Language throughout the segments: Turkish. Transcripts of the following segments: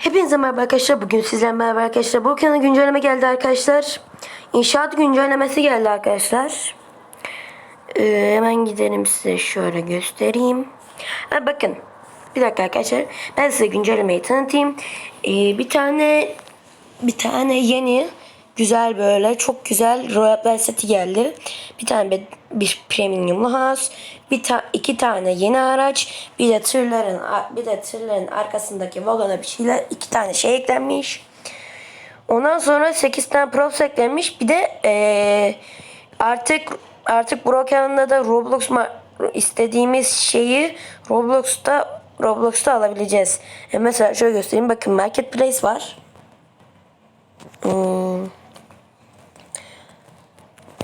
Hepinize merhaba arkadaşlar. Bugün sizlerle merhaba arkadaşlar. Bu kanala güncelleme geldi arkadaşlar. İnşaat güncellemesi geldi arkadaşlar. Ee, hemen gidelim size şöyle göstereyim. Ha, bakın. Bir dakika arkadaşlar. Ben size güncellemeyi tanıtayım. Ee, bir tane bir tane yeni güzel böyle çok güzel Royal seti geldi. Bir tane bir, bir premiumlu house, bir ta, iki tane yeni araç, bir de tırların bir de tırların arkasındaki vagona bir şeyler iki tane şey eklenmiş. Ondan sonra 8 tane props eklenmiş. Bir de eee, artık artık Broken'da da Roblox istediğimiz şeyi Roblox'ta Roblox'ta alabileceğiz. E mesela şöyle göstereyim. Bakın Marketplace var. Hmm.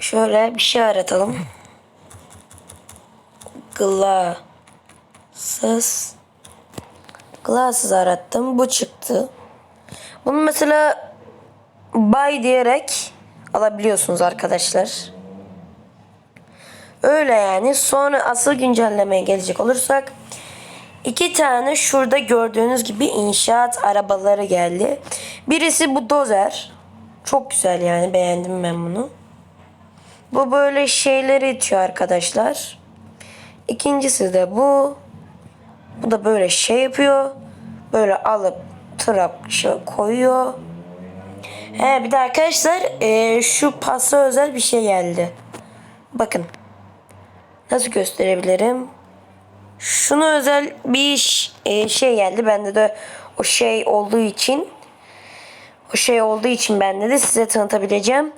Şöyle bir şey aratalım. Glasses. Glasses arattım. Bu çıktı. Bunu mesela buy diyerek alabiliyorsunuz arkadaşlar. Öyle yani. Sonra asıl güncellemeye gelecek olursak iki tane şurada gördüğünüz gibi inşaat arabaları geldi. Birisi bu dozer. Çok güzel yani beğendim ben bunu. Bu böyle şeyleri itiyor arkadaşlar. İkincisi de bu. Bu da böyle şey yapıyor. Böyle alıp trap koyuyor. He bir de arkadaşlar eee, şu pasta özel bir şey geldi. Bakın. Nasıl gösterebilirim? Şunu özel bir eee, şey geldi. Bende de o şey olduğu için o şey olduğu için bende de size tanıtabileceğim.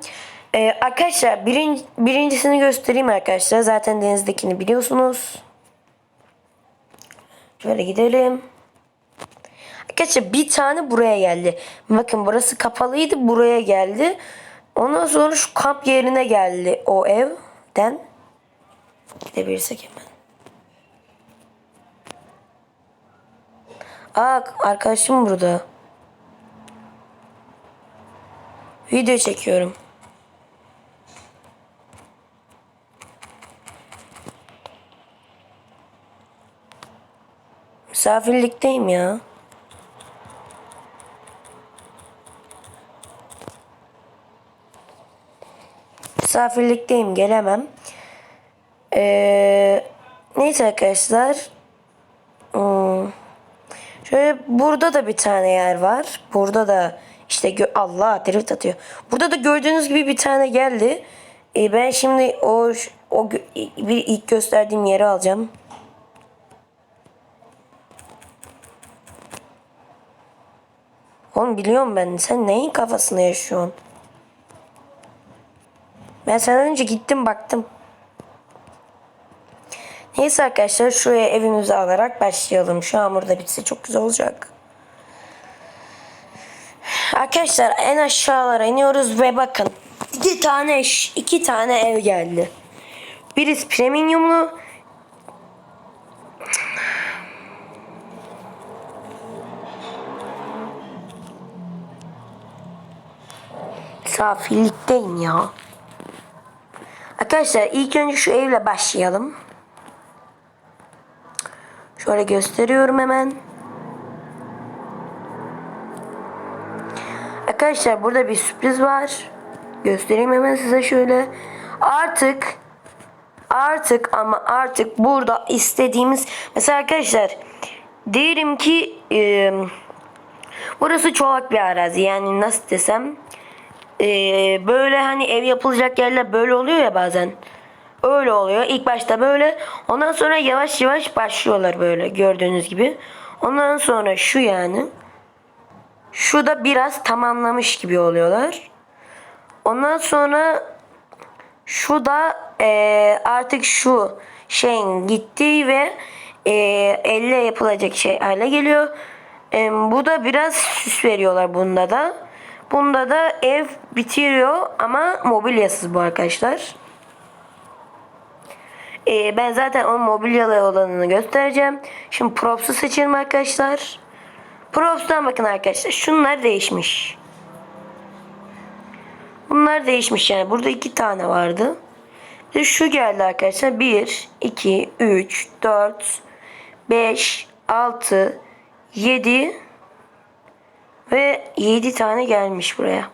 Ee, arkadaşlar birin, birincisini göstereyim arkadaşlar. Zaten denizdekini biliyorsunuz. Şöyle gidelim. Arkadaşlar bir tane buraya geldi. Bakın burası kapalıydı buraya geldi. Ondan sonra şu kamp yerine geldi o evden. Gidebilirsek hemen. Aa arkadaşım burada. Video çekiyorum. Misafirlikteyim ya. Misafirlikteyim gelemem. Ee, neyse arkadaşlar. Hmm. Şöyle burada da bir tane yer var. Burada da işte Allah drift atıyor. Burada da gördüğünüz gibi bir tane geldi. Ee, ben şimdi o o bir ilk gösterdiğim yeri alacağım. Oğlum biliyorum ben. Sen neyin kafasında yaşıyorsun? Ben senden önce gittim baktım. Neyse arkadaşlar şuraya evimizi alarak başlayalım. Şu hamur da bitse çok güzel olacak. Arkadaşlar en aşağılara iniyoruz ve bakın. iki tane iki tane ev geldi. Birisi premiumlu. Misafirlikteyim ya. Arkadaşlar ilk önce şu evle başlayalım. Şöyle gösteriyorum hemen. Arkadaşlar burada bir sürpriz var. Göstereyim hemen size şöyle. Artık artık ama artık burada istediğimiz mesela arkadaşlar diyelim ki e, burası çolak bir arazi yani nasıl desem e, böyle hani ev yapılacak yerler böyle oluyor ya bazen. Öyle oluyor. İlk başta böyle. Ondan sonra yavaş yavaş başlıyorlar böyle gördüğünüz gibi. Ondan sonra şu yani. Şu da biraz tamamlamış gibi oluyorlar. Ondan sonra şu da eee, artık şu şeyin gittiği ve eee, elle yapılacak şey hale geliyor. Eee, bu da biraz süs veriyorlar bunda da. Bunda da ev bitiriyor ama mobilyasız bu arkadaşlar. Ee, ben zaten onun mobilyalı olanını göstereceğim. Şimdi props'u seçelim arkadaşlar. Props'tan bakın arkadaşlar. Şunlar değişmiş. Bunlar değişmiş yani. Burada iki tane vardı. De şu geldi arkadaşlar. 1, 2, 3, 4, 5, 6, 7, Ve 7 tane gelmiş buraya.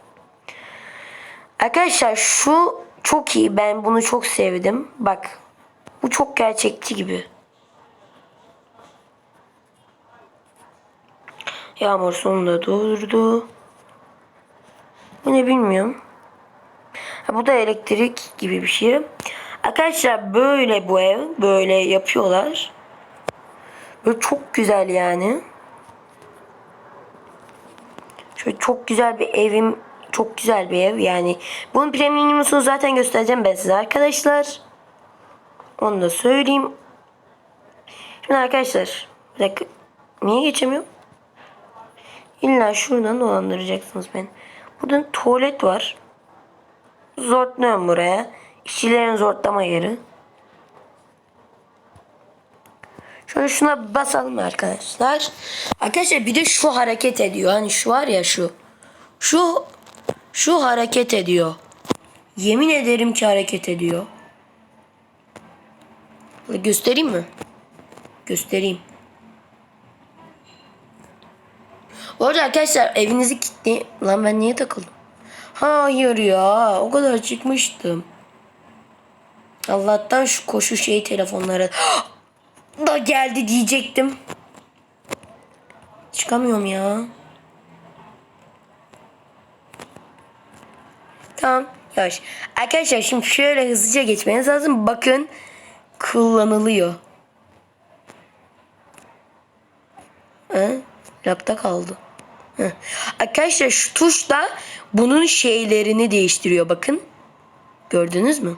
Arkadaşlar şu çok iyi. Ben bunu çok sevdim. Bak. Bu çok gerçekçi gibi. Yağmur sonunda durdu. Bu ne bilmiyorum. Ha, bu da elektrik gibi bir şey. Arkadaşlar böyle bu ev. Böyle yapıyorlar. Böyle çok güzel yani. Şöyle çok güzel bir evim. Çok güzel bir ev yani. Bunun premium'unu zaten göstereceğim ben size arkadaşlar. Onu da söyleyeyim. Şimdi arkadaşlar. Bir dakika. Niye geçemiyorum? İlla şuradan dolandıracaksınız beni. Burada tuvalet var. Zortluyorum buraya. İşçilerin zortlama yeri. Şöyle şuna basalım arkadaşlar. Arkadaşlar bir de şu hareket ediyor. Hani şu var ya şu. Şu şu hareket ediyor. Yemin ederim ki hareket ediyor. Göstereyim mi? Göstereyim. Bu arada arkadaşlar evinizi kilitli... Lan ben niye takıldım? Hayır ya. O kadar çıkmıştım. Allah'tan şu koşu şey telefonları da geldi diyecektim. Çıkamıyorum ya. Tamam. Yavaş. Arkadaşlar şimdi şöyle hızlıca geçmeniz lazım. Bakın kullanılıyor. He? Lapta kaldı. Heh. Arkadaşlar şu tuş da bunun şeylerini değiştiriyor bakın. Gördünüz mü?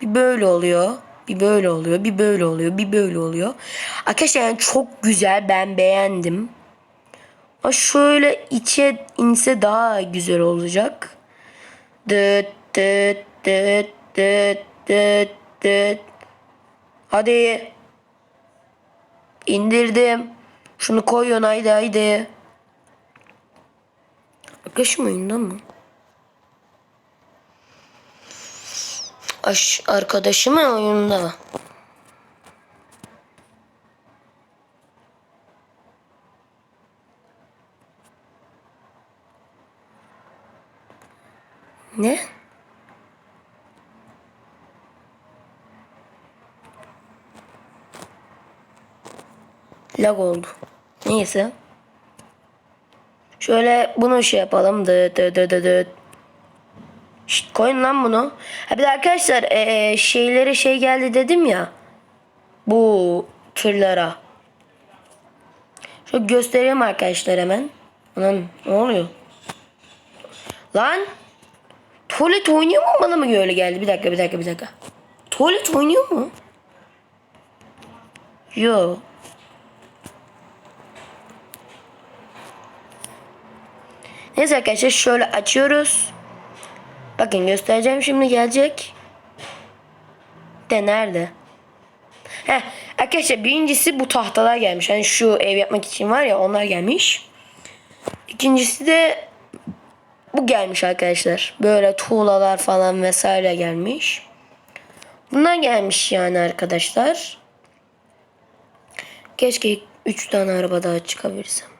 Bir böyle oluyor. Bir böyle oluyor. Bir böyle oluyor. Bir böyle oluyor. Arkadaşlar yani çok güzel. Ben beğendim. Ama şöyle içe inse daha güzel olacak. Dıt dıt dıt dıt dıt dıt. Hadi. İndirdim. Şunu koyun haydi haydi. Arkadaşım oyunda mı? Aş arkadaşım oyunda. Ne? Lag oldu. Neyse. Şöyle bunu şey yapalım. Dı dı dı dı dı. Şşt, koyun lan bunu. Ha bir de arkadaşlar ee, şeylere şey geldi dedim ya. Bu tırlara. Şöyle göstereyim arkadaşlar hemen. Lan ne oluyor? Lan. Tuvalet oynuyor mu bana mı öyle geldi? Bir dakika bir dakika bir dakika. Tuvalet oynuyor mu? Yo. Neyse arkadaşlar şöyle açıyoruz. Bakın göstereceğim şimdi gelecek. De nerede? Heh, arkadaşlar birincisi bu tahtalar gelmiş. Hani şu ev yapmak için var ya onlar gelmiş. İkincisi de bu gelmiş arkadaşlar. Böyle tuğlalar falan vesaire gelmiş. Bunlar gelmiş yani arkadaşlar. Keşke 3 tane araba daha çıkabilsem.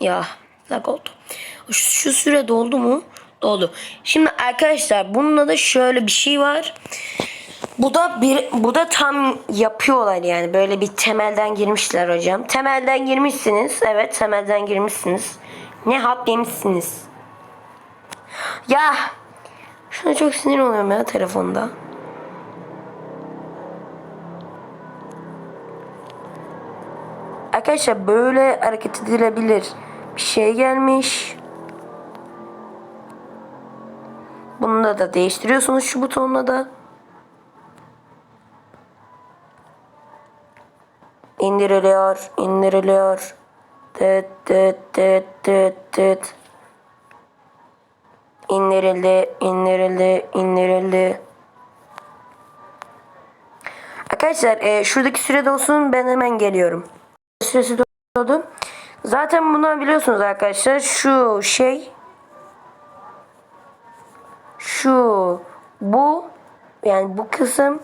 Ya lag oldu. Şu, şu süre doldu mu? Doldu. Şimdi arkadaşlar bununla da şöyle bir şey var. Bu da bir bu da tam yapıyorlar yani böyle bir temelden girmişler hocam. Temelden girmişsiniz. Evet temelden girmişsiniz. Ne hak yemişsiniz. Ya şuna çok sinir oluyorum ya telefonda. Arkadaşlar böyle hareket edilebilir şey gelmiş. Bunu da değiştiriyorsunuz şu butonla da. İndiriliyor, indiriliyor. Tıt tıt tıt tıt tıt. İndirildi, indirildi, indirildi. Arkadaşlar e, şuradaki sürede olsun ben hemen geliyorum. Süresi doldu. Zaten bunu biliyorsunuz arkadaşlar. Şu şey şu bu Yani bu kısım.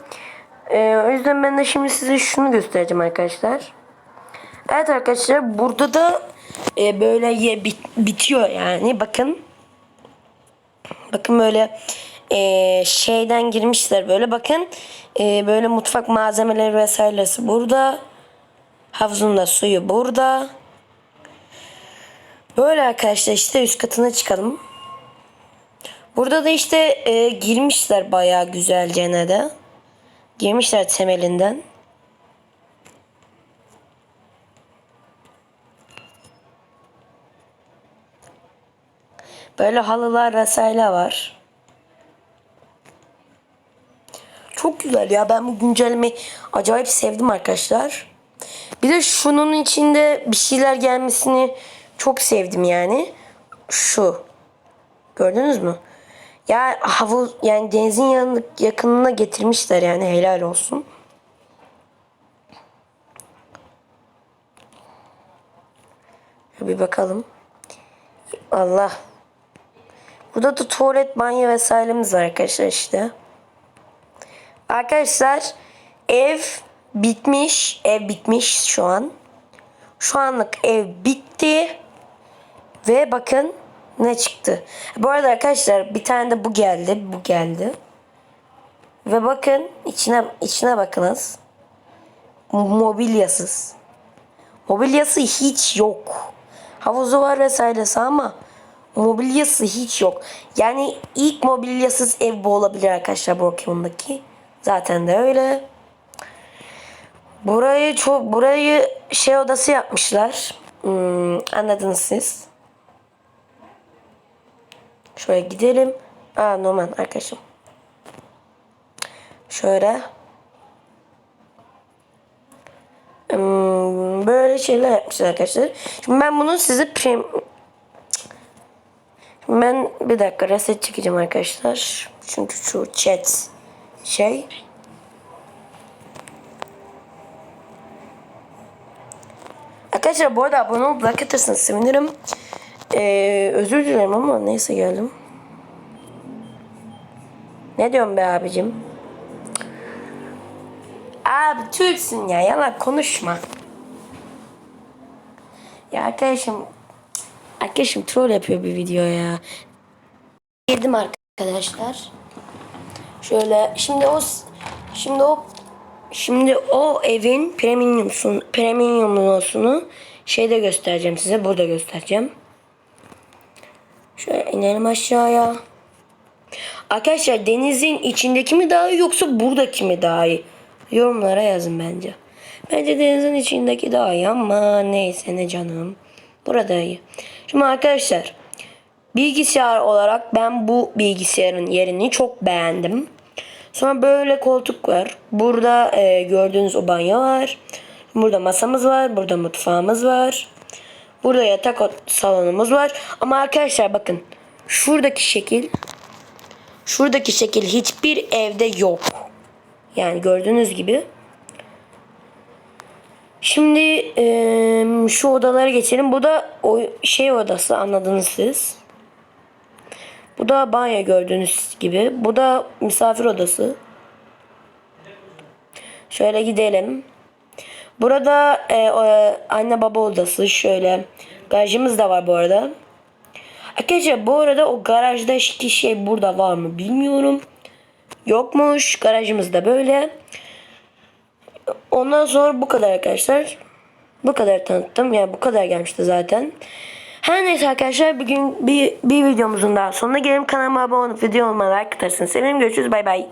Ee, o yüzden ben de şimdi size şunu göstereceğim arkadaşlar. Evet arkadaşlar burada da e, böyle ye, bit- bitiyor yani bakın. Bakın böyle e, şeyden girmişler böyle bakın. E, böyle mutfak malzemeleri vesairesi burada. Havuzun da suyu burada. Böyle arkadaşlar işte üst katına çıkalım. Burada da işte e, girmişler bayağı güzelce de. Girmişler temelinden. Böyle halılar vesaire var. Çok güzel ya ben bu güncellemeyi acayip sevdim arkadaşlar. Bir de şunun içinde bir şeyler gelmesini çok sevdim yani. Şu. Gördünüz mü? Ya havuz yani denizin yanı, yakınına getirmişler yani helal olsun. Bir bakalım. Allah. Burada da tuvalet, banyo vesairemiz var arkadaşlar işte. Arkadaşlar ev bitmiş. Ev bitmiş şu an. Şu anlık ev bitti. Ve bakın ne çıktı. Bu arada arkadaşlar bir tane de bu geldi. Bu geldi. Ve bakın içine içine bakınız. Mobilyasız. Mobilyası hiç yok. Havuzu var vesairesi ama mobilyası hiç yok. Yani ilk mobilyasız ev bu olabilir arkadaşlar Brokeman'daki. Zaten de öyle. Burayı çok burayı şey odası yapmışlar. Hmm, anladınız siz. Şöyle gidelim. Aa normal arkadaşım. Şöyle. Hmm, böyle şeyler yapmışlar arkadaşlar. Şimdi ben bunu size prim... Ben bir dakika reset çekeceğim arkadaşlar. Çünkü şu chat şey. Arkadaşlar bu arada abone olup like atarsanız sevinirim. Ee, özür dilerim ama neyse geldim. Ne diyorsun be abicim? Abi Türksün ya yalan konuşma. Ya arkadaşım Arkadaşım troll yapıyor bir video ya. Girdim arkadaşlar. Şöyle şimdi o şimdi o şimdi o evin premiumsun premiumlusunu şeyde göstereceğim size burada göstereceğim. İnelim aşağıya. Arkadaşlar denizin içindeki mi daha iyi yoksa buradaki mi daha iyi? Yorumlara yazın bence. Bence denizin içindeki daha iyi ama neyse ne canım. Burada iyi. Şimdi arkadaşlar bilgisayar olarak ben bu bilgisayarın yerini çok beğendim. Sonra böyle koltuk var. Burada e, gördüğünüz o banyo var. Burada masamız var. Burada mutfağımız var. Burada yatak salonumuz var. Ama arkadaşlar bakın. Şuradaki şekil şuradaki şekil hiçbir evde yok. Yani gördüğünüz gibi. Şimdi eee, şu odalara geçelim. Bu da o şey odası anladınız siz. Bu da banyo gördüğünüz gibi. Bu da misafir odası. Şöyle gidelim. Burada e, o, anne baba odası şöyle. Garajımız da var bu arada. Arkadaşlar bu arada o garajdaki şey burada var mı bilmiyorum. Yokmuş. Garajımız da böyle. Ondan sonra bu kadar arkadaşlar. Bu kadar tanıttım. Yani bu kadar gelmişti zaten. Her neyse arkadaşlar bugün bir, bir videomuzun daha sonuna gelelim. Kanalıma abone olup video olmayı like atarsınız. Sevinirim. Görüşürüz. Bay bay.